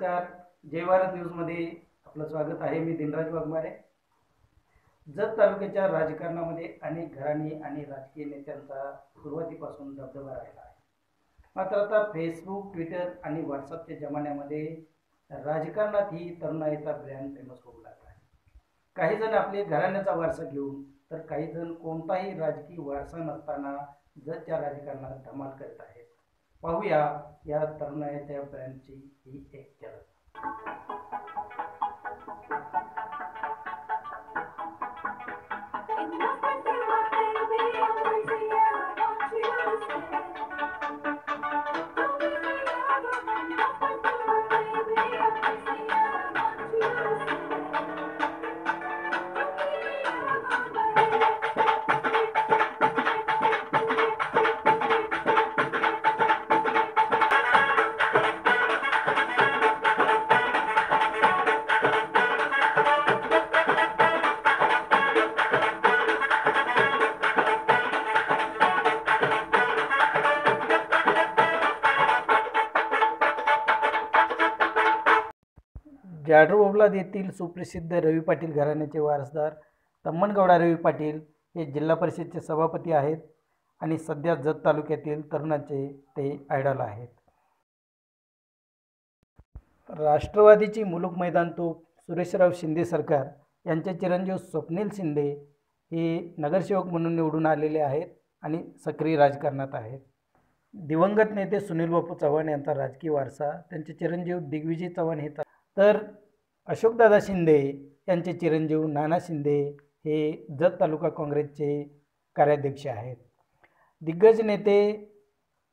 नमस्कार. जय भारत न्यूजमध्ये आपलं स्वागत आहे. मी दिनराज वाघमारे. जत तालुक्याच्या राजकारणामध्ये अनेक घराणी आणि राजकीय नेत्यांचा सुरुवातीपासून दबदबा राहिला आहे. मात्र आता फेसबुक ट्विटर आणि व्हॉट्सअपच्या जमान्यामध्ये राजकारणात ही तरुणाईचा ब्रँड फेमस होऊ लागला आहे. काही जण आपले घराण्याचा वारसा घेऊन तर काही जण कोणताही राजकीय वारसा नसताना जतच्या राजकारणात धमाल करत आहेत. पाहूया या तरुणाईच्या ब्रँडची ही एक झलक जाडरोबलाद येथील सुप्रसिद्ध रवी पाटील घराण्याचे वारसदार तम्मनगौडा रवी पाटील हे जिल्हा परिषदचे सभापती आहेत आणि सध्या जत तालुक्यातील तरुणाचे ते आयडॉल आहेत. राष्ट्रवादीची मुलुक मैदान तोप सुरेशराव शिंदे सरकार यांचे चिरंजीव स्वप्नील शिंदे हे नगरसेवक म्हणून निवडून आलेले आहेत आणि सक्रिय राजकारणात आहेत. दिवंगत नेते सुनील बापू चव्हाण यांचा राजकीय वारसा त्यांचे चिरंजीव दिग्विजय चव्हाण हे तर अशोकदादा शिंदे यांचे चिरंजीव नाना शिंदे हे जत तालुका काँग्रेसचे कार्याध्यक्ष आहेत. दिग्गज नेते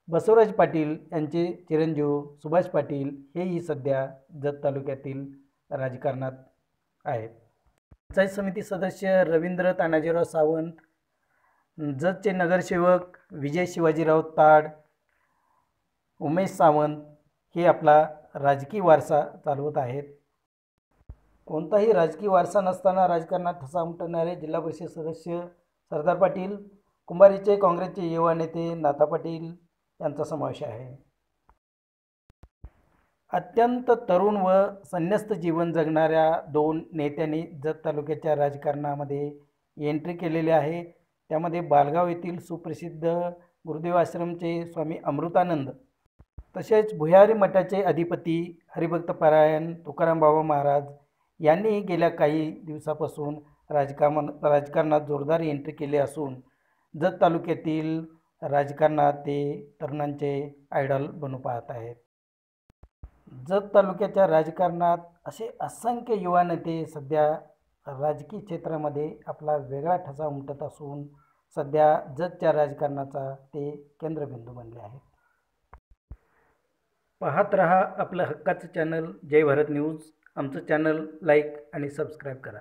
बसवराज पाटील यांचे चिरंजीव सुभाष पाटील हेही सध्या जत तालुक्यातील राजकारणात आहेत. पंचायत समिती सदस्य रवींद्र तानाजीराव सावंत जतचे नगरसेवक विजय शिवाजीराव ताड उमेश सावंत हे आपला राजकीय वारसा चालवत आहेत. कोणताही राजकीय वारसा नसताना राजकारणात ठसा उमटवणारे जिल्हा परिषद सदस्य सरदार पाटील कुंभारीचे काँग्रेसचे युवा नेते नाथा पाटील यांचा समावेश आहे. अत्यंत तरुण व संन्यस्त जीवन जगणाऱ्या दोन नेत्यांनी जत तालुक्याच्या राजकारणामध्ये एंट्री केलेली आहे. त्यामध्ये बालगाव येथील सुप्रसिद्ध गुरुदेव आश्रमचे स्वामी अमृतानंद तसेच भुयारी मठाचे अधिपती हरिभक्त पारायण तुकाराम बाबा महाराज यांनी गेल्या काही दिवसापासून राजकामन राजकारणात जोरदार एंट्री केली असून जत तालुक्यातील राजकारणात ते तरुणांचे आयडॉल बनू पाहत आहेत. जत तालुक्याच्या राजकारणात असे असंख्य युवा नेते सध्या राजकीय क्षेत्रामध्ये आपला वेगळा ठसा उमटत असून सध्या जतच्या राजकारणाचा ते केंद्रबिंदू बनले आहेत. पाहत रहा आपलं हक्काचं चॅनल जय भारत न्यूज. आमचं चॅनल लाईक आणि सबस्क्राईब करा.